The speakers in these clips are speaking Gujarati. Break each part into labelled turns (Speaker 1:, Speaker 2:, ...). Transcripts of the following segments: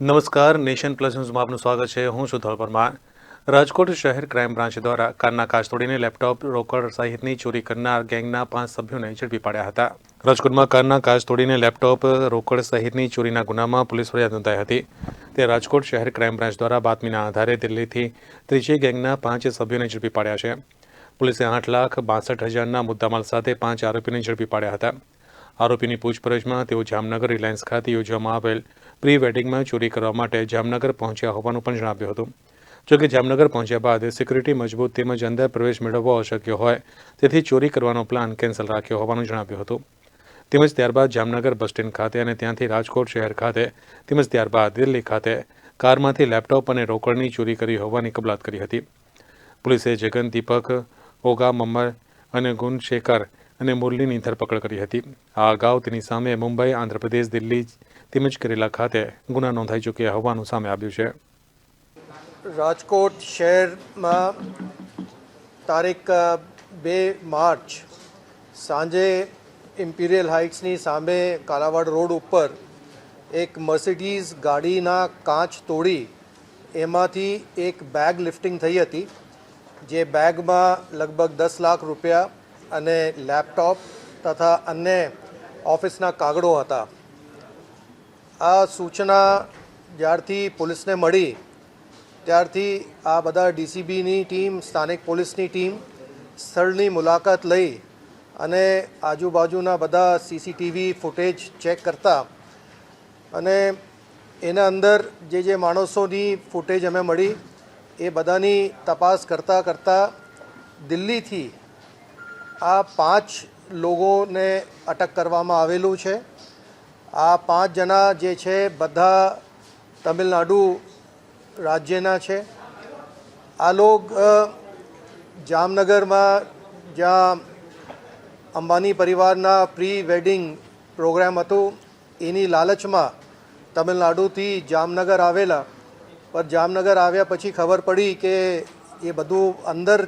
Speaker 1: નમસ્કાર, નેશન પ્લસ ન્યૂઝમાં આપનું સ્વાગત છે. હું છું પરમાર. રાજકોટ શહેર ક્રાઇમ બ્રાન્ચ દ્વારા કારના કાચ તોડીને લેપટોપ રોકડ સહિતની ચોરી કરનાર ગેંગના પાંચ સભ્યોને ઝડપી પાડ્યા હતા. રાજકોટમાં કારના કાચ તોડીને લેપટોપ રોકડ સહિતની ચોરીના ગુનામાં પોલીસ ફરિયાદ નોંધાઈ હતી. તે રાજકોટ શહેર ક્રાઇમ બ્રાન્ચ દ્વારા બાતમીના આધારે દિલ્હીથી ત્રીજી ગેંગના પાંચ સભ્યોને ઝડપી પાડ્યા છે. પોલીસે આઠ લાખ બાસઠ હજારના મુદ્દામાલ સાથે પાંચ આરોપીને ઝડપી પાડ્યા હતા. આરોપીની પૂછપરછમાં તેઓ જામનગર રિલાયન્સ ખાતે યોજવામાં આવેલ પ્રી વેડિંગમાં ચોરી કરવા માટે જામનગર પહોંચ્યા હોવાનું પણ જણાવ્યું હતું. જોકે જામનગર પહોંચ્યા બાદ સિક્યુરિટી મજબૂત તેમજ અંદર પ્રવેશ મેળવવો અશક્ય હોય, તેથી ચોરી કરવાનો પ્લાન કેન્સલ રાખ્યો હોવાનું જણાવ્યું હતું. તેમજ ત્યારબાદ જામનગર બસ સ્ટેન્ડ ખાતે અને ત્યાંથી રાજકોટ શહેર ખાતે, તેમજ ત્યારબાદ દિલ્હી ખાતે કારમાંથી લેપટોપ અને રોકડની ચોરી કરી હોવાની કબલાત કરી હતી. પોલીસે જગન દીપક, ઓગા મમ્મર અને ગુણ શેખર અને મુરલીની ધરપકડ કરી હતી. આ અગાઉ તેની સામે મુંબઈ, આંધ્રપ્રદેશ, દિલ્હી તેમજ કેરેલા ખાતે ગુના નોંધાઈ ચૂક્યા હોવાનું સામે આવ્યું છે.
Speaker 2: રાજકોટ શહેરમાં તારીખ બે માર્ચ સાંજે ઇમ્પિરિયલ હાઇટ્સની સામે કાલાવાડ રોડ ઉપર એક મર્સિડીઝ ગાડીના કાચ તોડી એમાંથી એક બેગ લિફ્ટિંગ થઈ હતી. જે બેગમાં લગભગ દસ લાખ રૂપિયા અને લેપટોપ તથા અન્ય ઓફિસના કાગળો હતા. આ સૂચના જ્યારથી પોલીસને મળી, ત્યારથી આ બધા ડીસીબીની ટીમ, સ્થાનિક પોલીસની ટીમ સ્થળની મુલાકાત લઈ અને આજુબાજુના બધા સીસીટીવી ફૂટેજ ચેક કરતા અને એના અંદર જે જે માણસોની ફૂટેજ અમે મળી, એ બધાની તપાસ કરતાં કરતાં દિલ્હીથી આ પાંચ લોકોને અટક કરવામાં આવેલું છે. આ પાંચ જણા જે છે બધા તમિલનાડુ રાજ્યના છે. આ લોક જામનગરમાં જ્યાં અંબાની પરિવારના પ્રી વેડિંગ પ્રોગ્રામ હતું, એની લાલચમાં તમિલનાડુથી જામનગર આવેલા. પર જામનગર આવ્યા પછી ખબર પડી કે એ બધું અંદર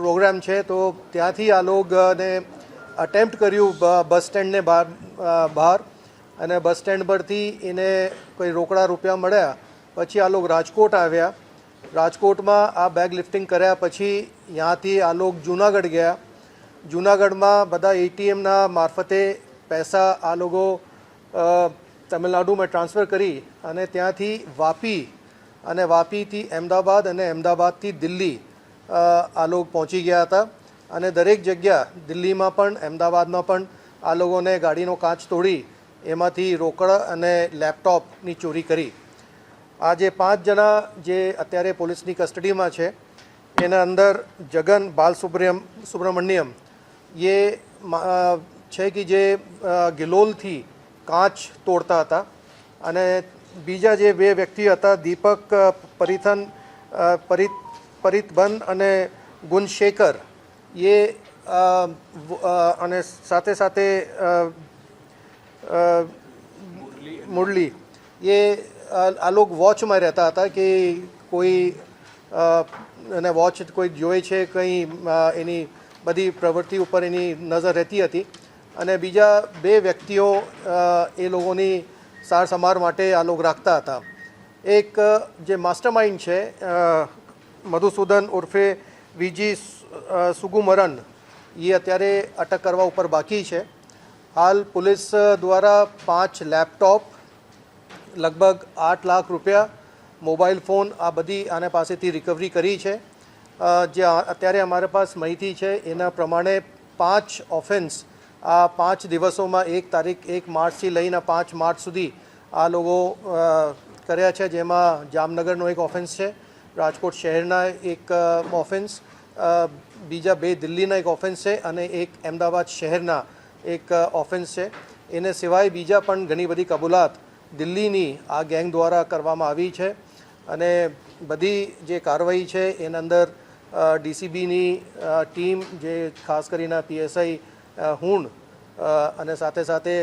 Speaker 2: પ્રોગ્રામ છે, તો ત્યાંથી આ લોકોને અટેમ્પ્ટ કર્યું બસ સ્ટેન્ડને બહાર બહાર. અને બસ સ્ટેન્ડ પરથી એને કોઈ રોકડા રૂપિયા મળ્યા. પછી આ લોકો રાજકોટ આવ્યા. રાજકોટમાં આ બેગ લિફ્ટિંગ કર્યા પછી ત્યાંથી આ લોકો જુનાગઢ ગયા. જુનાગઢમાં બધા એટીએમના મારફતે પૈસા આ લોકો તમિલનાડુમાં ટ્રાન્સફર કરી અને ત્યાંથી વાપી અને વાપીથી અમદાવાદ અને અમદાવાદથી દિલ્હી આ લોકો પહોંચી ગયા હતા. અને દરેક જગ્યા, દિલ્હીમાં પણ, અમદાવાદમાં પણ, આ લોકોને ગાડીનો કાચ તોડી એમાંથી રોકડ અને લેપટોપની ચોરી કરી. આ જે પાંચ જણા જે અત્યારે પોલીસની કસ્ટડીમાં છે, એના અંદર જગન બાલ સુબ્રમ સુબ્રમણ્યમ, એ છે કે જે ગિલોલથી કાચ તોડતા હતા. અને બીજા જે બે વ્યક્તિ હતા, દીપક પરિથન પરિત પરિતબન અને ગુણશેખર એ અને સાથે સાથે મુરલી એ આ લોકો વોચમાં રહેતા હતા કે કોઈ અને વોચ કોઈ જોવે છે કંઈ એની બધી પ્રવૃત્તિ ઉપર એની નજર રહેતી હતી. અને બીજા બે વ્યક્તિઓ એ લોકોની સાર સંભાળ માટે આ લોકો રાખતા હતા. એક જે માસ્ટર માઇન્ડ છે મધુસૂદન ઉર્ફે વીજી સુગુમરન. એ અત્યારે અટક કરવા ઉપર બાકી છે. હાલ પોલીસ દ્વારા પાંચ લેપટોપ, લગભગ આઠ લાખ રૂપિયા, મોબાઈલ ફોન આ બધી આને પાસેથી રિકવરી કરી છે. જે અત્યારે અમારા પાસ માહિતી છે, એના પ્રમાણે પાંચ ઓફેન્સ આ પાંચ દિવસોમાં એક તારીખ, એક માર્ચથી લઈને પાંચ માર્ચ સુધી આ લોકો કર્યા છે, જેમાં જામનગરનો એક ઓફેન્સ છે. રાજકોટ શહેરના એક ઓફેન્સ બીજા બે દિલ્હીના એક ઓફેન્સ છે અને એક અમદાવાદ શહેરના એક ઓફેન્સ છે. એને સિવાય બીજા પણ ઘણી બધી કબૂલાત દિલ્હીની આ ગેંગ દ્વારા કરવામાં આવી છે અને બધી જે કાર્યવાહી છે એના અંદર ડીસીબીની ટીમ જે ખાસ કરીને પીએસઆઈ હુંડ અને સાથે સાથે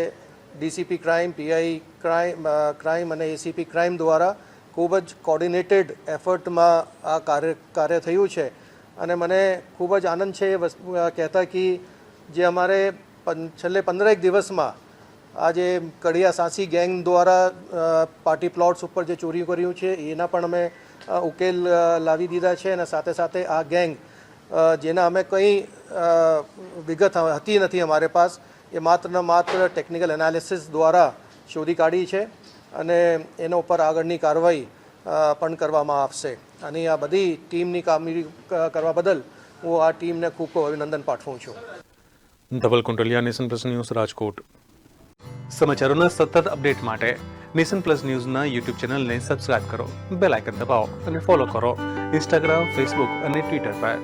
Speaker 2: DCP crime, PI crime crime અને એસીપી ક્રાઇમ દ્વારા ખૂબ જ કોર્ડિનેટેડ એફર્ટમાં આ કાર્ય કાર્ય થયું છે. અને મને ખૂબ જ આનંદ છે એ વસ્તુ કહેતા કે જે અમારે પં- છેલ્લે પંદરેક દિવસમાં આ જે કડિયા સાંસી ગેંગ દ્વારા પાર્ટી પ્લોટ્સ ઉપર જે ચોરી કર્યું છે, એના પણ અમે ઉકેલ લાવી દીધા છે અને સાથે સાથે આ ગેંગ જેના અમે કંઈ વિગત હતી નથી અમારે પાસ, એ માત્ર ને માત્ર ટેકનિકલ એનાલિસિસ દ્વારા શોધી કાઢી છે. અને એના ઉપર આગળની કાર્યવાહી પણ કરવામાં આવશે. અને આ બધી ટીમની કામગીરી કરવા બદલ હું આ ટીમને ખૂબ ખૂબ અભિનંદન પાઠવું છું.
Speaker 1: Dhaval Kuntaliya nation plus news Rajkot. સમાચારોના સતત અપડેટ માટે નેશન પ્લસ ન્યૂઝના યુટ્યુબ ચેનલને સબસ્ક્રાઇબ કરો બેલ આઇકન દબાવો અને ફોલો કરો. ઇન્સ્ટાગ્રામ ફેસબુક અને ટ્વિટર પર.